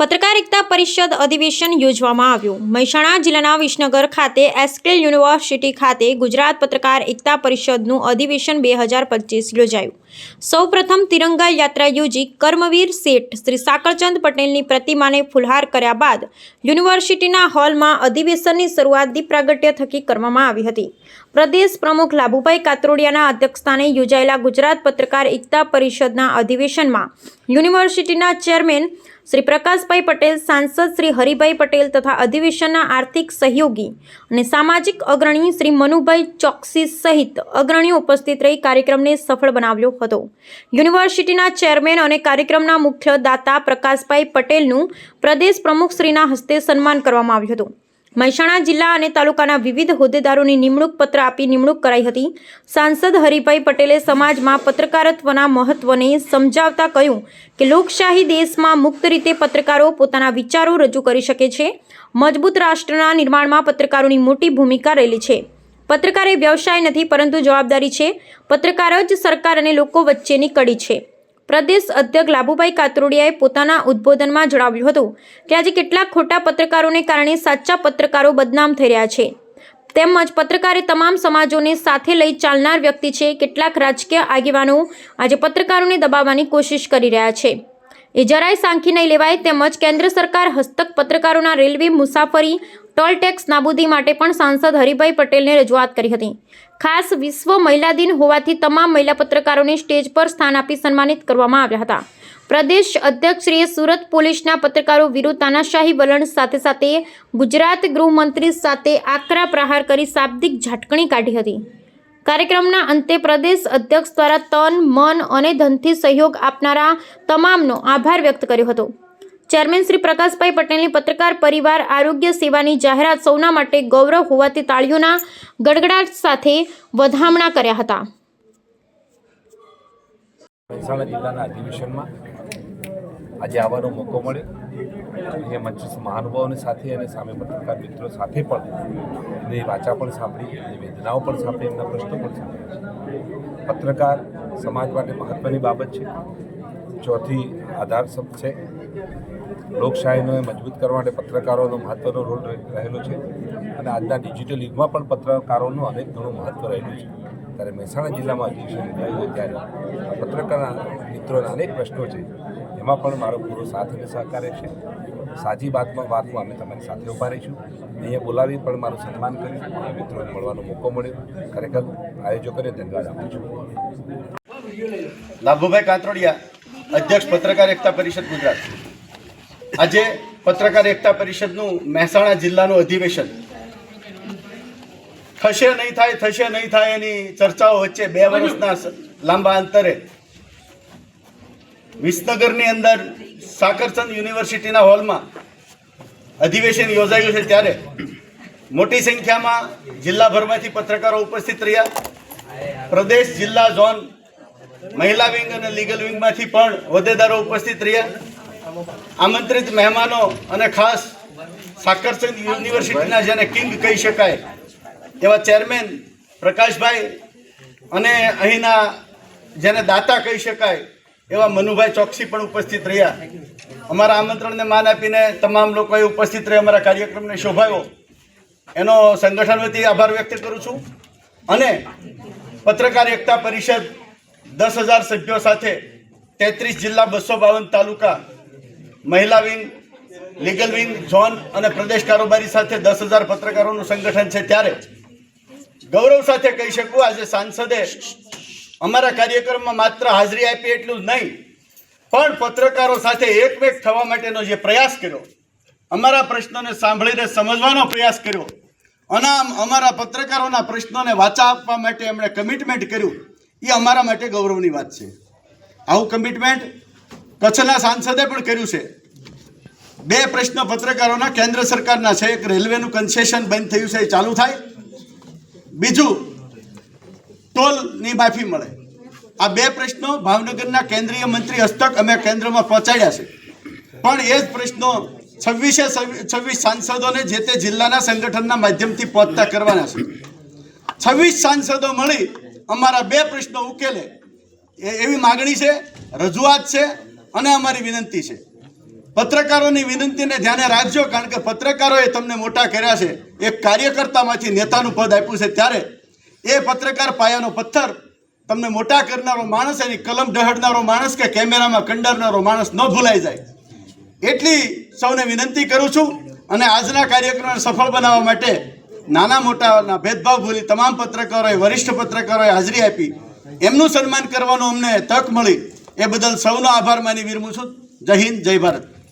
પત્રકાર એકતા પરિષદ અધિવેશન યોજવામાં આવ્યું. મહેસાણા જિલ્લાના વિસનગર ખાતે એસ્કેલ યુનિવર્સિટી ખાતે ગુજરાત પત્રકાર એકતા પરિષદનું અધિવેશન બે હજાર પચીસ યોજાયું. સૌપ્રથમ તિરંગા યાત્રા યોજી કર્મવીર શેઠ શ્રી સાકરચંદ પટેલની પ્રતિમાને ફુલહાર કર્યા બાદ યુનિવર્સિટીના હોલમાં અધિવેશનની શરૂઆત દીપ પ્રાગટ્ય થકી કરવામાં આવી હતી. પ્રદેશ પ્રમુખ લાભુભાઈ કાતરોડિયાના અધ્યક્ષસ્થાને યોજાયેલા ગુજરાત પત્રકાર એકતા પરિષદના અધિવેશનમાં યુનિવર્સિટીના ચેરમેન શ્રી પ્રકાશભાઈ પટેલ, સાંસદ શ્રી હરિભાઈ પટેલ તથા અધિવેશનના આર્થિક સહયોગી અને સામાજિક અગ્રણી શ્રી મનુભાઈ ચોકસી સહિત અગ્રણીઓ ઉપસ્થિત રહી કાર્યક્રમને સફળ બનાવ્યો હતો. યુનિવર્સિટીના ચેરમેન અને કાર્યક્રમના મુખ્ય દાતા પ્રકાશભાઈ પટેલનું પ્રદેશ પ્રમુખશ્રીના હસ્તે સન્માન કરવામાં આવ્યું હતું. મહેસાણા જિલ્લા અને તાલુકાના વિવિધ હોદ્દેદારોની નિમણૂક પત્ર આપી નિમણૂક કરાઈ હતી. સાંસદ હરિભાઈ પટેલે સમાજમાં પત્રકારત્વના મહત્વને સમજાવતા કહ્યું કે લોકશાહી દેશમાં મુક્ત રીતે પત્રકારો પોતાના વિચારો રજૂ કરી શકે છે. મજબૂત રાષ્ટ્રના નિર્માણમાં પત્રકારોની મોટી ભૂમિકા રહેલી છે. પત્રકાર એ વ્યવસાય નથી, પરંતુ જવાબદારી છે. પત્રકાર જ સરકાર અને લોકો વચ્ચેની કડી છે. પ્રદેશ અધ્યક્ષ લાભુભાઈ કાતરોડિયાએ પોતાના ઉદ્બોધનમાં જણાવ્યું હતું કે આજે કેટલાક ખોટા પત્રકારોને કારણે સાચા પત્રકારો બદનામ થઈ રહ્યા છે. તેમજ પત્રકારે તમામ સમાજોને સાથે લઈ ચાલનાર વ્યક્તિ છે. કેટલાક રાજકીય આગેવાનો આજે પત્રકારોને દબાવવાની કોશિશ કરી રહ્યા છે. એ જરાય સાંખી નહીં લેવાય. તેમજ કેન્દ્ર સરકાર હસ્તક પત્રકારોના રેલવે મુસાફરી ટોલ ટેક્સ નાબૂદી માટે પણ સાંસદ હરિભાઈ પટેલને રજૂઆત કરી હતી. ખાસ વિશ્વ મહિલા દિન હોવાથી તમામ મહિલા પત્રકારોને સ્ટેજ પર સ્થાન આપી સન્માનિત કરવામાં આવ્યા હતા. પ્રદેશ અધ્યક્ષશ્રીએ સુરત પોલીસના પત્રકારો વિરુદ્ધ તાનાશાહી વલણ સાથે સાથે ગુજરાત ગૃહમંત્રી સાથે આકરા પ્રહાર કરી શાબ્દિક ઝાટકણી કાઢી હતી. કાર્યક્રમના અંતે પ્રદેશ અધ્યક્ષ દ્વારા તન, મન અને ધનથી સહયોગ આપનારા તમામનો આભાર વ્યક્ત કર્યો હતો. ચેરમેન શ્રી પ્રકાશભાઈ પટેલની પત્રકાર પરિવાર આરોગ્ય સેવાની જાહેરાત સૌના માટે ગૌરવ હોવાથી તાળીઓના ગડગડાટ સાથે વધામણા કર્યા હતા. મહેસાણા જિલ્લાના અધિવેશનમાં આજે આવવાનો મોકો મળ્યો. એ મંચ મહાનુભાવોની સાથે અને સામે પત્રકાર મિત્રો સાથે પણ એની વાચા પણ સાંભળી, એમની વેદનાઓ પણ સાંભળી, એમના પ્રશ્નો પણ સાંભળ્યા પત્રકાર સમાજ માટે મહત્ત્વની બાબત છે. ચોથી આધાર શબ્દ છે. લોકશાહીને મજબૂત કરવા માટે પત્રકારોનો મહત્ત્વનો રોલ રહેલો છે અને આજના ડિજિટલ યુગમાં પણ પત્રકારોનું અનેક ઘણું મહત્ત્વ રહેલું છે. ત્યારે મહેસાણા જિલ્લામાં અધિવેશન યોજાયું ત્યારે પત્રકારના પત્રકાર મિત્રોના અનેક પ્રશ્નો છે. એમાં પણ મારો પૂરો સાથ અને સહકાર છે. સાચી વાતમાં વાતમાં અમે તમારી સાથે ઊભા રહીશું. અહીંયા બોલાવી પણ મારું સન્માન કર્યું અહીંયા મિત્રોને મળવાનો મોકો મળ્યો. ખરેખર આયોજકોને ધન્યવાદ આપું છું. લાભુભાઈ કાંતરોડિયા. અધ્યક્ષ પત્રકાર એકતા પરિષદ ગુજરાત. આજે પત્રકાર એકતા પરિષદનું મહેસાણા જિલ્લાનું અધિવેશન. થશે નહીં થાય, થશે નહીં થાય એની ચર્ચાઓ વચ્ચે બે વર્ષના લાંબા અંતરે. વિસનગરની અંદર સાકરચંદ યુનિવર્સિટીના હોલમાં અધિવેશન યોજાયું છે ત્યારે મોટી સંખ્યામાં જિલ્લાભરમાંથી પત્રકારો ઉપસ્થિત રહ્યા. પ્રદેશ જિલ્લા ઝોન મહિલા વિંગ અને લીગલ વિંગમાંથી પણ હોદ્દેદારો ઉપસ્થિત રહ્યા. આમંત્રિત મહેમાનો અને ખાસ સાકરચંદ યુનિવર્સિટીના જેને કિંગ કહી શકાય, એવા ચેરમેન પ્રકાશભાઈ અને અહીંના જેને દાતા કહી શકાય, એવા મનુભાઈ ચોકસી પણ ઉપસ્થિત રહ્યા. અમારા આમંત્રણને માન આપીને તમામ લોકોએ ઉપસ્થિત રહી અમારા કાર્યક્રમને શોભાયો. એનો સંગઠન વતી આભાર વ્યક્ત કરું છું. અને પત્રકાર એકતા પરિષદ દસ હજાર સભ્યો સાથે તેત્રીસ જિલ્લા બસો બાવન તાલુકા મહિલા વિંગ, લીગલ વિંગ, ઝોન અને પ્રદેશ કારોબારી સાથે દસ હજાર પત્રકારોનું સંગઠન છે ત્યારે ગૌરવ સાથે કહી શકું, આજે સાંસદે અમારા કાર્યક્રમમાં માત્ર હાજરી આપી એટલું જ નહીં, પણ પત્રકારો સાથે એકમેક થવા માટેનો જે પ્રયાસ કર્યો, અમારા પ્રશ્નોને સાંભળીને સમજવાનો પ્રયાસ કર્યો અને અમારા પત્રકારોના પ્રશ્નોને વાચા આપવા માટે એમણે કમિટમેન્ટ કર્યું. એ અમારા માટે ગૌરવની વાત છે. આવું કમિટમેન્ટ કચ્છના સાંસદે પણ કર્યું છે. બે પ્રશ્ન પત્રકારોના, કેન્દ્ર સરકારના છે. એક રેલવેનું કન્સેશન બંધ થયું છે, એ ચાલુ થાય. બીજું, ટોલની માફી મળે. આ બે પ્રશ્નો ભાવનગરના કેન્દ્રીય મંત્રી હસ્તક અમે કેન્દ્રમાં પહોંચાડ્યા છે. પણ એ જ પ્રશ્નો છવ્વીસે છવ્વીસ સાંસદોને જે તે જિલ્લાના સંગઠનના માધ્યમથી પહોંચતા કરવાના છે. છવ્વીસ સાંસદો મળી અમારા બે પ્રશ્નો ઉકેલે. એવી માગણી છે, રજૂઆત છે અને અમારી વિનંતી છે. પત્રકારોની વિનંતીને ધ્યાને રાખજો, કારણ કે પત્રકારોએ તમને મોટા કર્યા છે. એક કાર્યકર્તામાંથી નેતાનું પદ આપ્યું છે ત્યારે એ પત્રકાર પાયાનો પથ્થર તમને મોટા કરનારો માણસ, એની કલમ ઢહડનારો માણસ કે કેમેરામાં કંડારનારો માણસ ન ભૂલાઈ જાય. એટલી સૌને વિનંતી કરું છું અને આજના કાર્યક્રમને સફળ બનાવવા માટે નાના મોટાના ભેદભાવ ભૂલી તમામ પત્રકારોએ, વરિષ્ઠ પત્રકારોએ હાજરી આપી. એમનું સન્માન કરવાનો અમને તક મળી. એ બદલ સૌનો આભાર માની વિરમું છું. જય હિન્દ, જય ભારત.